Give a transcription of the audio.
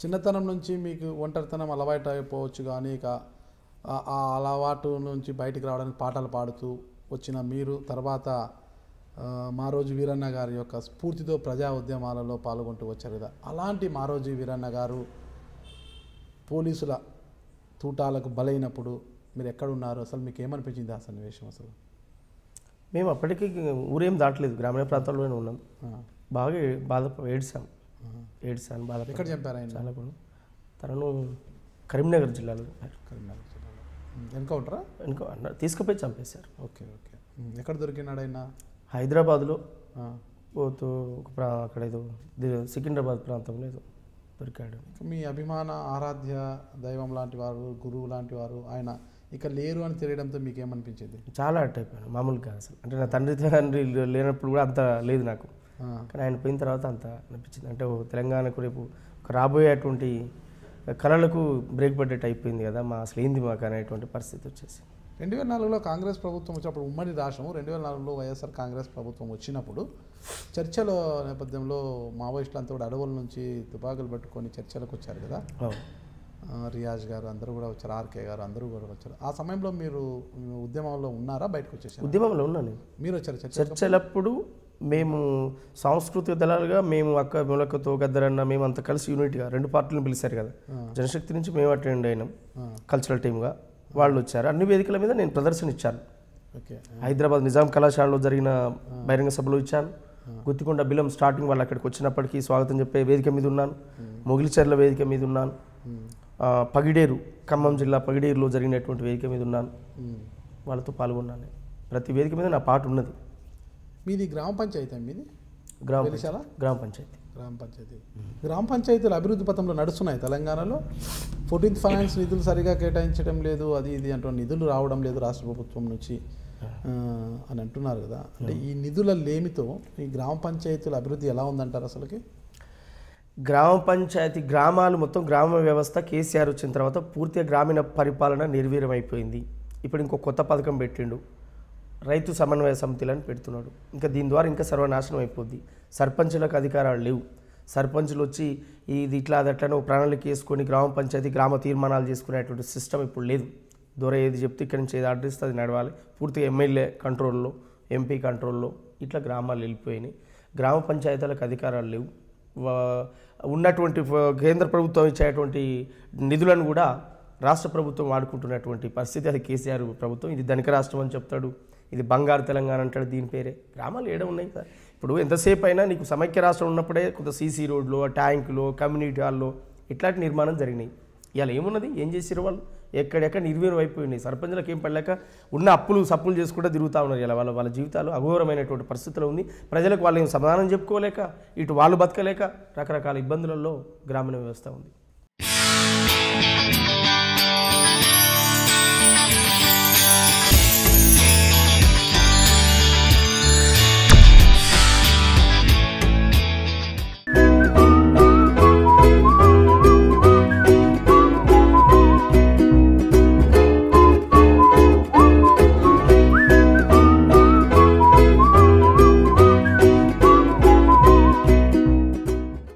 చిన్నతనం నుంచి మీకు ఒంటరితనం అలవాటు అయిపోవచ్చు కానీ ఇక ఆ- అలవాటు నుంచి బయటికి రావడానికి పాటలు పాడుతూ వచ్చిన మీరు తర్వాత మారోజు వీరన్న గారి యొక్క స్ఫూర్తితో ప్రజా ఉద్యమాలలో పాల్గొంటూ వచ్చారు కదా. అలాంటి మారోజు వీరన్న గారు పోలీసుల తూటాలకు బలైనప్పుడు మీరు ఎక్కడున్నారు అసలు మీకు ఏమనిపించింది ఆ సన్నివేశం అసలు? మేము అప్పటికి ఊరేం దాటలేదు గ్రామీణ ప్రాంతాల్లోనే ఉన్నాం. బాగా బాధ ఏడ్చాం. ఏడ్చాను బాధ ఎక్కడ చంపారు ఆయన? చాలా కూడా తనను కరీంనగర్ జిల్లాలో. కరీంనగర్ జిల్లాలో. ఎన్కౌంటరా అన్న తీసుకుపోయి చంపేశారు. Okay okay. ఎక్కడ దొరికినాడు ఆయన? హైదరాబాద్లో. పోతూ ఒక ప్రా అక్కడ ఏదో సికింద్రాబాద్ ప్రాంతంలో ఏదో దొరికాడు. మీ అభిమాన ఆరాధ్య దైవం లాంటి వారు గురువు లాంటి వారు ఆయన ఇక లేరు అని తెలియడంతో మీకు ఏమనిపించింది చాలా అట్ అయిపోయాను మామూలుగా అసలు. అంటే నా తండ్రి తండ్రి లేనప్పుడు కూడా అంత లేదు నాకు. కానీ ఆయన పోయిన తర్వాత అంత అనిపించింది. అంటే తెలంగాణకు రేపు ఒక రాబోయేటువంటి కళలకు బ్రేక్ పడ్డట్టు అయిపోయింది కదా మా అసలు ఏంది మాకు అనేటువంటి పరిస్థితి వచ్చేసి. రెండు వేల నాలుగులో కాంగ్రెస్ ప్రభుత్వం వచ్చినప్పుడు ఉమ్మడి రాష్ట్రం రెండు వేల నాలుగులో వైఎస్ఆర్ కాంగ్రెస్ ప్రభుత్వం వచ్చినప్పుడు చర్చల నేపథ్యంలో మావోయిస్టులు అంతా కూడా అడవుల నుంచి తుపాకులు పట్టుకొని చర్చలకు వచ్చారు కదా. రియాజ్ గారు అందరూ కూడా వచ్చారు ఆర్కే గారు అందరూ కూడా వచ్చారు. ఆ సమయంలో మీరు ఉద్యమంలో ఉన్నారా? బయటకు వచ్చేసారు? ఉద్యమంలో ఉన్నాను నేను. మీరు వచ్చారు చర్చ చర్చలప్పుడు మేము సాంస్కృతిక దళాలుగా మేము అక్క ములకతో గద్దరన్న మేము అంతా కలిసి యూనిట్గా రెండు పార్టీలను పిలిచారు కదా. జనశక్తి నుంచి మేము అటెండ్ అయినాం. కల్చరల్ టీమ్గా వాళ్ళు వచ్చారు. అన్ని వేదికల మీద నేను ప్రదర్శన ఇచ్చాను. ఓకే. హైదరాబాద్ నిజాం కళాశాలలో జరిగిన బహిరంగ సభలో ఇచ్చాను. గుత్తికొండ బిలం స్టార్టింగ్ వాళ్ళు అక్కడికి వచ్చినప్పటికీ స్వాగతం చెప్పే వేదిక మీద ఉన్నాను. మొగిలిచెర్ల వేదిక మీద ఉన్నాను. పగిడేరు ఖమ్మం జిల్లా పగిడేరులో జరిగినటువంటి వేదిక మీద ఉన్నాను. వాళ్ళతో పాల్గొన్నాను నేను. ప్రతి వేదిక మీద నా పాట ఉన్నది. మీది గ్రామ పంచాయతీ మీది? గ్రామ వెలిశాల? గ్రామ పంచాయతీ. గ్రామ పంచాయతీ. గ్రామ పంచాయతీలు అభివృద్ధి పథంలో నడుస్తున్నాయి తెలంగాణలో. ఫోర్టీన్త్ ఫైనాన్స్ నిధులు సరిగా కేటాయించడం లేదు అది ఇది అంటూ నిధులు రావడం లేదు రాష్ట్ర ప్రభుత్వం నుంచి. అని అంటున్నారు కదా. అంటే ఈ నిధుల లేమితో ఈ గ్రామ పంచాయతీల అభివృద్ధి ఎలా ఉందంటారు అసలుకి? గ్రామ పంచాయతీ గ్రామాలు మొత్తం గ్రామ వ్యవస్థ కేసీఆర్ వచ్చిన తర్వాత పూర్తిగా గ్రామీణ పరిపాలన నిర్వీర్యం అయిపోయింది ఇప్పుడు ఇంకో కొత్త పథకం పెట్టిండు. రైతు సమన్వయ సమితిలను పెడుతున్నాడు. ఇంకా దీని ద్వారా ఇంకా సర్వనాశనం అయిపోద్ది. సర్పంచులకు అధికారాలు లేవు. సర్పంచులు వచ్చి ఇది ఇట్లా అది ఒక ప్రణాళిక వేసుకొని గ్రామ పంచాయతీ గ్రామ తీర్మానాలు చేసుకునేటువంటి సిస్టమ్ ఇప్పుడు లేదు. దూర ఏది చెప్తే ఇక్కడి నుంచి ఏది ఆర్డర్ అది నడవాలి. పూర్తిగా ఎమ్మెల్యే కంట్రోల్లో ఎంపీ కంట్రోల్లో ఇట్లా గ్రామాలు వెళ్ళిపోయినాయి. గ్రామ పంచాయతీలకు అధికారాలు లేవు. ఉన్నటువంటి కేంద్ర ప్రభుత్వం ఇచ్చేటువంటి నిధులను కూడా రాష్ట్ర ప్రభుత్వం వాడుకుంటున్నటువంటి పరిస్థితి. అది కేసీఆర్ ప్రభుత్వం. ఇది ధనిక రాష్ట్రం అని చెప్తాడు. ఇది బంగారు తెలంగాణ అంటాడు దీని పేరే. గ్రామాలు ఏడ ఉన్నాయి కదా. ఇప్పుడు ఎంతసేపు అయినా నీకు సమైక్య రాష్ట్రం ఉన్నప్పుడే కొంత సీసీ రోడ్లు ట్యాంకులు కమ్యూనిటీ హాల్లో ఇట్లాంటి నిర్మాణం జరిగినాయి. ఇవాళ ఏమున్నది? ఏం చేసిరు వాళ్ళు? ఎక్కడెక్కడ నిర్వీర్యమైపోయినాయి. సర్పంచులకు ఏం పడలేక ఉన్న అప్పులు సప్పులు చేసుకుంటూ తిరుగుతూ ఉన్నారు. ఇలా వాళ్ళ వాళ్ళ జీవితాలు అఘోరమైనటువంటి పరిస్థితులు ఉంది. ప్రజలకు వాళ్ళు ఏం సమాధానం చెప్పుకోలేక ఇటు వాళ్ళు బతకలేక రకరకాల ఇబ్బందులలో గ్రామీణ వ్యవస్థ ఉంది.